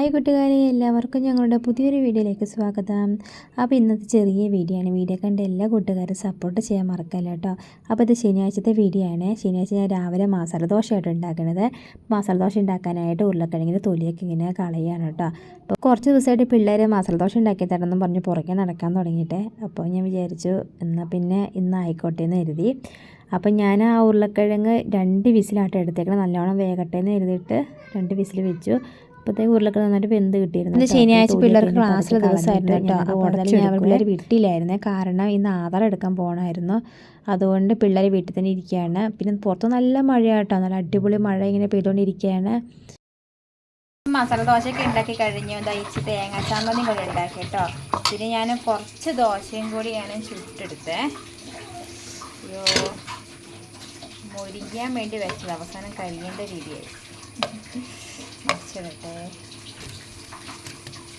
Hi കൂട്ടുകാരെ എല്ലാവർക്കും ഞങ്ങളുടെ പുതിയൊരു വീഡിയോയിലേക്ക് സ്വാഗതം. അപ്പോൾ ഇന്നത്തെ ചെറിയ വീഡിയോ ആണ്. വീഡിയോ കണ്ട എല്ലാ കൂട്ടുകാരും സപ്പോർട്ട് ചെയ്യാൻ മറക്കല്ല കേട്ടോ. അപ്പോൾ ഇത് ശനിയാഴ്ചത്തെ വീഡിയോ ആണ്. ശനിയാഴ്ച ഞാൻ രാവിലെ മസാല ദോശയായിട്ട് ഉണ്ടാക്കുന്നത് മസാല ദോശ ഉണ്ടാക്കാനായിട്ട് ഉരുളക്കിഴങ്ങിന്റെ തൊലിയൊക്കെ ഇങ്ങനെ കളയാണ് കേട്ടോ. അപ്പോൾ കുറച്ച് ദിവസമായിട്ട് പിള്ളേർ മസാല ദോശ ഉണ്ടാക്കി തരണമെന്ന് പറഞ്ഞ് പുറകെ നടക്കാൻ തുടങ്ങിയിട്ട്. അപ്പോൾ ഞാൻ വിചാരിച്ചു എന്നാൽ പിന്നെ ഇന്ന് ആയിക്കോട്ടെ എന്ന് കരുതി. അപ്പം ഞാൻ ആ ഉരുളക്കിഴങ്ങ് രണ്ട് വിസിലാട്ടം എടുത്തേക്കണം നല്ലോണം വേഗട്ടെ എന്ന് എഴുതിയിട്ട് രണ്ട് വിസിൽ വെച്ചു. അപ്പോഴത്തേക്ക് ഉരുളക്കിഴങ്ങ് നന്നായിട്ട് വെന്ത് കിട്ടിയിരുന്നു ഇന്ന്. ശനിയാഴ്ച പിള്ളേർക്ക് ക്ലാസ്സിലെ ദിവസമായിരുന്നു കേട്ടോ. അപ്പോൾ ഉടനെ. അവർ പിള്ളേർ വീട്ടിലായിരുന്നേ. കാരണം ഇന്ന് ആധാർ എടുക്കാൻ പോകണമായിരുന്നു അതുകൊണ്ട് പിള്ളേർ വീട്ടിൽ തന്നെ ഇരിക്കുകയാണ്. പിന്നെ പുറത്ത് നല്ല മഴയാട്ടോ. നല്ല അടിപൊളി മഴ ഇങ്ങനെ പെയ്തുകൊണ്ടിരിക്കുകയാണ്. മസാല ദോശയൊക്കെ ഉണ്ടാക്കി കഴിഞ്ഞു. ദയിച്ച് തേങ്ങ ചമ്മന്തി കൂടി ഉണ്ടാക്കി കേട്ടോ. പിന്നെ ഞാൻ കുറച്ച് ദോശയും കൂടിയാണ് ചുട്ടെടുത്തത് അയ്യോ മുരിക്കാൻ വേണ്ടി വെച്ചത്. അവസാനം കഴിയേണ്ട രീതിയായി. വെച്ചിടട്ടെ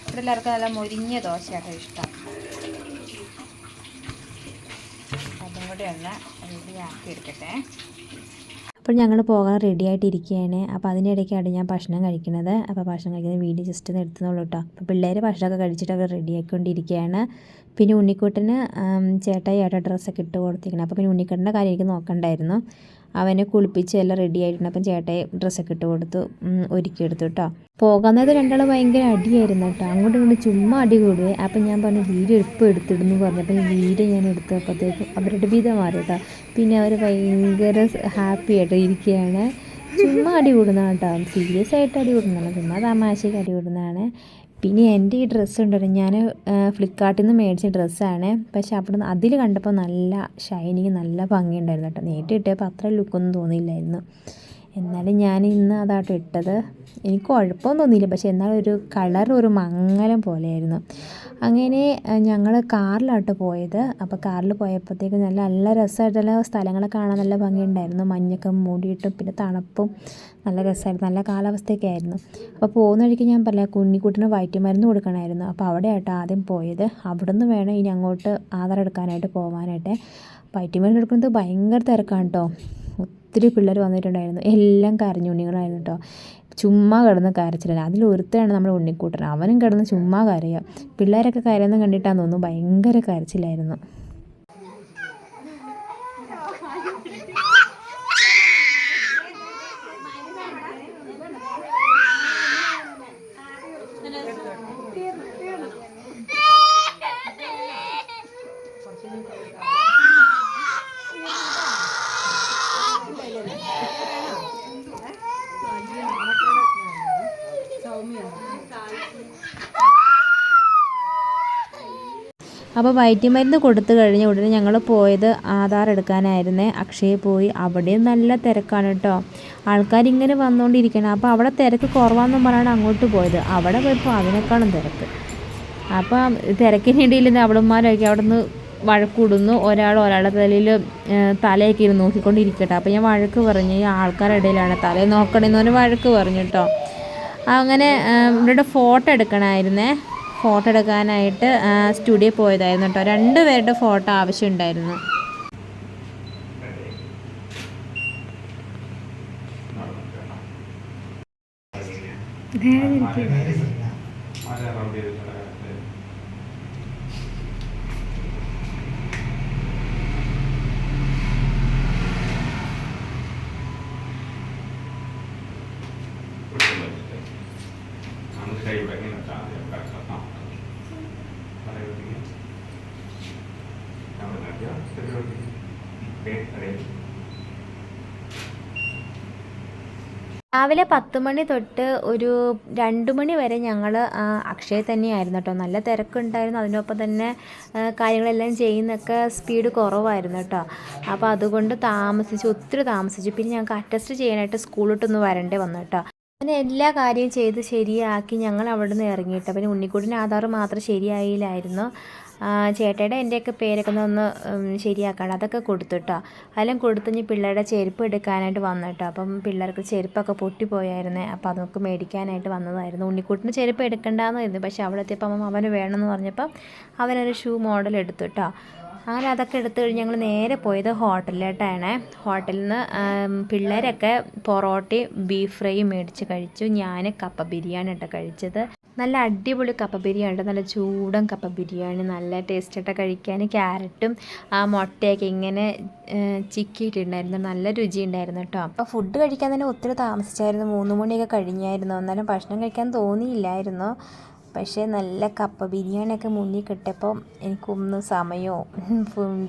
ഇവിടെ എല്ലാവർക്കും നല്ല മുരിഞ്ഞ ദോശയാട്ടോ ഇഷ്ടം. അതും കൂടി ഒന്ന് റെഡിയാക്കി എടുക്കട്ടെ അപ്പോൾ ഞങ്ങൾ പോകാൻ റെഡി ആയിട്ടിരിക്കുകയാണ് അപ്പോൾ അതിനിടയ്ക്കാണ് ഞാൻ ഭക്ഷണം കഴിക്കുന്നത്. അപ്പോൾ ഭക്ഷണം കഴിക്കുന്ന വീഡിയോ ജസ്റ്റ് ഒന്ന് എടുത്തുന്നുള്ളൂ കേട്ടോ അപ്പോൾ പിള്ളേർ ഭക്ഷണമൊക്കെ കഴിച്ചിട്ട് അവർ റെഡി ആക്കിക്കൊണ്ടിരിക്കുകയാണ് പിന്നെ ഉണ്ണിക്കുട്ടന് ചേട്ടായി ഏട്ടാ ഡ്രസ്സൊക്കെ ഇട്ട് കൊടുത്തിരിക്കണം. അപ്പോൾ പിന്നെ ഉണ്ണിക്കുട്ടന്റെ കാര്യം എനിക്ക് നോക്കണ്ടായിരുന്നു. അവനെ കുളിപ്പിച്ച് എല്ലാം റെഡി ആയിട്ടുണ്ട്. അപ്പം ചേട്ടയെ ഡ്രസ്സൊക്കെ ഇട്ട് കൊടുത്തു ഒരുക്കിയെടുത്തു കേട്ടോ പോകുന്നത് രണ്ടാൾ ഭയങ്കര അടിയായിരുന്നു കേട്ടോ അങ്ങോട്ടും ഇങ്ങോട്ട് ചുമ്മാ അടി കൂടുവേ. അപ്പം ഞാൻ പറഞ്ഞു വീഡിയോ ഇപ്പോൾ എടുത്തിടുന്നു പറഞ്ഞപ്പോൾ വീഡിയോ ഞാൻ എടുത്തപ്പോഴത്തേക്കും അവരുടെ വിധം മാറി കേട്ടോ പിന്നെ അവർ ഭയങ്കര ഹാപ്പി ആയിട്ട് ഇരിക്കുകയാണ്. ചുമ്മാ അടി കൂടുന്നതാണ് കേട്ടോ സീരിയസ് ആയിട്ട് അടി കൂടുന്നതാണ്. ചുമ്മാ തമാശയ്ക്ക് അടി കൂടുന്നതാണ്. പിന്നെ എന്റെ ഈ ഡ്രസ്സ് ഉണ്ടല്ലോ ഞാൻ ഫ്ലിപ്കാർട്ടിൽ നിന്ന് മേടിച്ച ഡ്രസ്സാണ് പക്ഷേ അവിടെ നിന്ന് അതിൽ കണ്ടപ്പോൾ നല്ല ഷൈനിങ് നല്ല ഭംഗിയുണ്ടായിരുന്നു കേട്ടോ. നേരിട്ട് കിട്ടിയപ്പോൾ അത്ര ലുക്കൊന്നും തോന്നിയില്ലായിരുന്നു. എന്നാലും ഞാൻ ഇന്ന് അതാട്ടോ ഇട്ടത്. എനിക്ക് കുഴപ്പമൊന്നും തോന്നിയില്ല. പക്ഷെ എന്നാലും ഒരു കളർ ഒരു മങ്ങലം പോലെയായിരുന്നു. അങ്ങനെ ഞങ്ങൾ കാറിലാട്ടോ പോയത്. അപ്പോൾ കാറിൽ പോയപ്പോഴത്തേക്ക് നല്ല നല്ല രസമായിട്ടുള്ള സ്ഥലങ്ങളൊക്കെ കാണാൻ നല്ല ഭംഗിയുണ്ടായിരുന്നു. മഞ്ഞൊക്കെ മൂടിയിട്ടും പിന്നെ തണുപ്പും നല്ല രസമായിരുന്നു. നല്ല കാലാവസ്ഥയൊക്കെ ആയിരുന്നു. അപ്പോൾ പോകുന്ന വഴിക്ക് ഞാൻ പറയാം കുഞ്ഞിക്കുട്ടിന് വയറ്റുമരുന്ന് കൊടുക്കണമായിരുന്നു. അപ്പോൾ അവിടെ ആദ്യം പോയത്. അവിടെ നിന്ന് വേണം ഇനി അങ്ങോട്ട് ആധാർ എടുക്കാനായിട്ട് പോകാനായിട്ട് വയറ്റുമരുന്ന് എടുക്കുന്നത് ഭയങ്കര തിരക്കാണ് കേട്ടോ ഒത്തിരി പിള്ളേർ വന്നിട്ടുണ്ടായിരുന്നു. എല്ലാം കരഞ്ഞുണ്ണികളായിരുന്നു കേട്ടോ ചുമ്മാ കിടന്ന് കരച്ചില്ല അതിൽ ഒരുത്തരാണ് നമ്മുടെ അവനും കിടന്ന് ചുമ്മാ കരയുക പിള്ളേരൊക്കെ കരയുന്നത് കണ്ടിട്ടാന്ന് തോന്നുന്നു ഭയങ്കര കരച്ചിലായിരുന്നു. അപ്പോൾ വയറ്റുമരുന്ന് കൊടുത്തു കഴിഞ്ഞ ഉടനെ ഞങ്ങൾ പോയത് ആധാർ എടുക്കാനായിരുന്നേ. അക്ഷയ പോയി. അവിടെയും നല്ല തിരക്കാണ് കേട്ടോ. ആൾക്കാരിങ്ങനെ വന്നുകൊണ്ടിരിക്കണം അപ്പോൾ അവിടെ തിരക്ക് കുറവാണെന്നും പറഞ്ഞാണ് അങ്ങോട്ട് പോയത്. അവിടെ പോയപ്പോൾ അതിനേക്കാളും തിരക്ക്. അപ്പോൾ തിരക്കിനിടയിൽ അവളന്മാരൊക്കെ അവിടെ നിന്ന് വഴക്കൂടുന്നു. ഒരാൾ ഒരാളുടെ തലയിൽ തലയൊക്കെ ഇരുന്ന് നോക്കിക്കൊണ്ടിരിക്കട്ടെ. അപ്പോൾ ഞാൻ വഴക്ക് പറഞ്ഞു. ഈ ആൾക്കാരുടെ ഇടയിലാണ് തലയിൽ നോക്കണമെന്ന് പറഞ്ഞ് വഴക്ക് പറഞ്ഞു കേട്ടോ. അങ്ങനെ ഇവരുടെ ഫോട്ടോ എടുക്കണമായിരുന്നേ ഫോട്ടോ എടുക്കാനായിട്ട് സ്റ്റുഡിയോ പോയതായിരുന്നു കേട്ടോ. രണ്ട് പേരുടെ ഫോട്ടോ ആവശ്യമുണ്ടായിരുന്നു. നമുക്ക് കൈ ഇവിടെ ഇങ്ങനെ. അവിടെ കിടക്കാം. രാവിലെ പത്ത് മണി തൊട്ട് ഒരു രണ്ട് മണി വരെ ഞങ്ങൾ അക്ഷയ തന്നെയായിരുന്നു കേട്ടോ. നല്ല തിരക്കുണ്ടായിരുന്നു. അതിനൊപ്പം തന്നെ കാര്യങ്ങളെല്ലാം ചെയ്യുന്നൊക്കെ സ്പീഡ് കുറവായിരുന്നു കേട്ടോ. അപ്പോൾ അതുകൊണ്ട് താമസിച്ച് ഒത്തിരി താമസിച്ചു. പിന്നെ ഞങ്ങൾക്ക് അറ്റസ്റ്റ് ചെയ്യാനായിട്ട് സ്കൂളിലോട്ടൊന്ന് വരേണ്ടി വന്നു കേട്ടോ. അങ്ങനെ എല്ലാ കാര്യവും ചെയ്ത് ശരിയാക്കി ഞങ്ങൾ അവിടെ നിന്ന് ഇറങ്ങിയിട്ട്. പിന്നെ ഉണ്ണിക്കുട്ടിന് ആധാർ മാത്രം ശരിയായില്ലായിരുന്നു. ചേട്ടയുടെ എന്റെയൊക്കെ പേരൊക്കെ ഒന്ന് ശരിയാക്കാണ്ട് ശരിയാക്കണം അതൊക്കെ കൊടുത്തു കേട്ടോ അതെല്ലാം കൊടുത്തുകഴിഞ്ഞ് പിള്ളേരുടെ ചെരുപ്പ് എടുക്കാനായിട്ട് വന്നു കേട്ടോ അപ്പം പിള്ളേർക്ക് ചെരുപ്പൊക്കെ പൊട്ടിപ്പോയായിരുന്നേ. അപ്പോൾ അതൊക്കെ മേടിക്കാനായിട്ട് വന്നതായിരുന്നു. ഉണ്ണിക്കുട്ടിന് ചെരുപ്പ് എടുക്കണ്ടെന്ന് കരുതി പക്ഷേ അവിടെ എത്തിയപ്പോൾ അമ്മ അവന് വേണമെന്ന് പറഞ്ഞപ്പോൾ അവനൊരു ഷൂ മോഡൽ എടുത്തു കേട്ടോ അങ്ങനെ അതൊക്കെ എടുത്തു കഴിഞ്ഞ് ഞങ്ങൾ നേരെ പോയത് ഹോട്ടലിലോട്ടാണ്. ഹോട്ടലിൽ നിന്ന് പിള്ളേരൊക്കെ പൊറോട്ടയും ബീഫ് ഫ്രൈയും മേടിച്ച് കഴിച്ചു. ഞാൻ കപ്പ ബിരിയാണി ഇട്ട് കഴിച്ചത്. നല്ല അടിപൊളി കപ്പ ബിരിയാണി ഉണ്ട് നല്ല ചൂടൻ കപ്പ ബിരിയാണി. നല്ല ടേസ്റ്റായിട്ട് കഴിക്കാൻ ക്യാരറ്റും ആ മുട്ടയൊക്കെ ഇങ്ങനെ ചിക്കിയിട്ടുണ്ടായിരുന്നു. നല്ല രുചി ഉണ്ടായിരുന്നു കേട്ടോ അപ്പോൾ ഫുഡ് കഴിക്കാൻ തന്നെ ഒത്തിരി താമസിച്ചായിരുന്നു. മൂന്ന് മണിയൊക്കെ കഴിഞ്ഞായിരുന്നു. എന്നാലും ഭക്ഷണം കഴിക്കാൻ തോന്നിയില്ലായിരുന്നു. പക്ഷേ നല്ല കപ്പ ബിരിയാണിയൊക്കെ മുന്നിൽ കിട്ടിയപ്പോൾ എനിക്കൊന്നും സമയമോ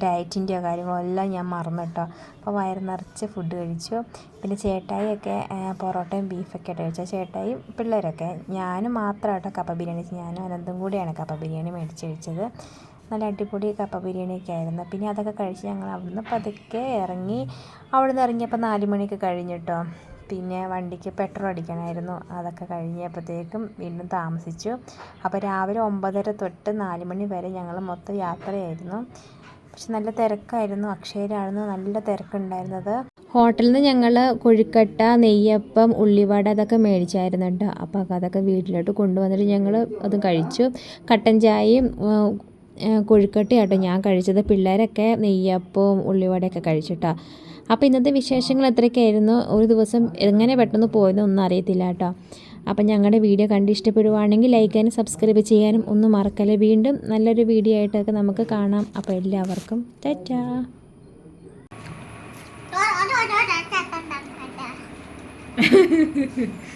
ഡയറ്റിന്റെയോ കാര്യമോ എല്ലാം ഞാൻ മറന്നു കേട്ടോ അപ്പോൾ വയറ് നിറച്ച് ഫുഡ് കഴിച്ചു. പിന്നെ ചേട്ടായിയൊക്കെ പൊറോട്ടയും ബീഫൊക്കെ ആയിട്ട് കഴിച്ചു. ചേട്ടായും പിള്ളേരൊക്കെ ഞാനും മാത്രമായിട്ടോ കപ്പ ബിരിയാണി. ഞാനും അനന്തും കൂടിയാണ് കപ്പ ബിരിയാണി മേടിച്ച് കഴിച്ചത്. നല്ല അടിപൊളി കപ്പ ബിരിയാണിയൊക്കെ ആയിരുന്നു. പിന്നെ അതൊക്കെ കഴിച്ച് ഞങ്ങൾ അവിടുന്ന് പതുക്കെ ഇറങ്ങി അവിടുന്ന് ഇറങ്ങിയപ്പോൾ നാല് മണിയൊക്കെ കഴിഞ്ഞു കേട്ടോ പിന്നെ വണ്ടിക്ക് പെട്രോൾ അടിക്കണമായിരുന്നു അതൊക്കെ കഴിഞ്ഞപ്പോഴത്തേക്കും വീണ്ടും താമസിച്ചു. അപ്പോൾ രാവിലെ ഒമ്പതര തൊട്ട് നാല് മണി വരെ ഞങ്ങൾ മൊത്തം യാത്രയായിരുന്നു. പക്ഷെ നല്ല തിരക്കായിരുന്നു. അക്ഷയയിലായിരുന്നു നല്ല തിരക്കുണ്ടായിരുന്നത്. ഹോട്ടലിൽ നിന്ന് ഞങ്ങൾ കൊഴുക്കട്ട നെയ്യപ്പം ഉള്ളിവട അതൊക്കെ മേടിച്ചായിരുന്നു കേട്ടോ. അപ്പോൾ അതൊക്കെ വീട്ടിലോട്ട് കൊണ്ടുവന്നിട്ട് ഞങ്ങൾ അത് കഴിച്ചു. കട്ടൻ ചായയും കൊഴുക്കട്ടയാട്ടോ ഞാൻ കഴിച്ചത്. പിള്ളേരൊക്കെ നെയ്യപ്പവും ഉള്ളിവടയൊക്കെ കഴിച്ചിട്ടാ അപ്പോൾ ഇന്നത്തെ വിശേഷങ്ങൾ എത്രയൊക്കെയായിരുന്നു ഒരു ദിവസം എങ്ങനെ പെട്ടെന്ന് പോയതൊന്നും അറിയത്തില്ല കേട്ടോ അപ്പം ഞങ്ങളുടെ വീഡിയോ കണ്ട് ഇഷ്ടപ്പെടുവാണെങ്കിൽ ലൈക്ക് ചെയ്യാനും സബ്സ്ക്രൈബ് ചെയ്യാനും ഒന്നും മറക്കല്ലേ വീണ്ടും നല്ലൊരു വീഡിയോ ആയിട്ടൊക്കെ നമുക്ക് കാണാം അപ്പോൾ എല്ലാവർക്കും ടാറ്റാ Ha ha ha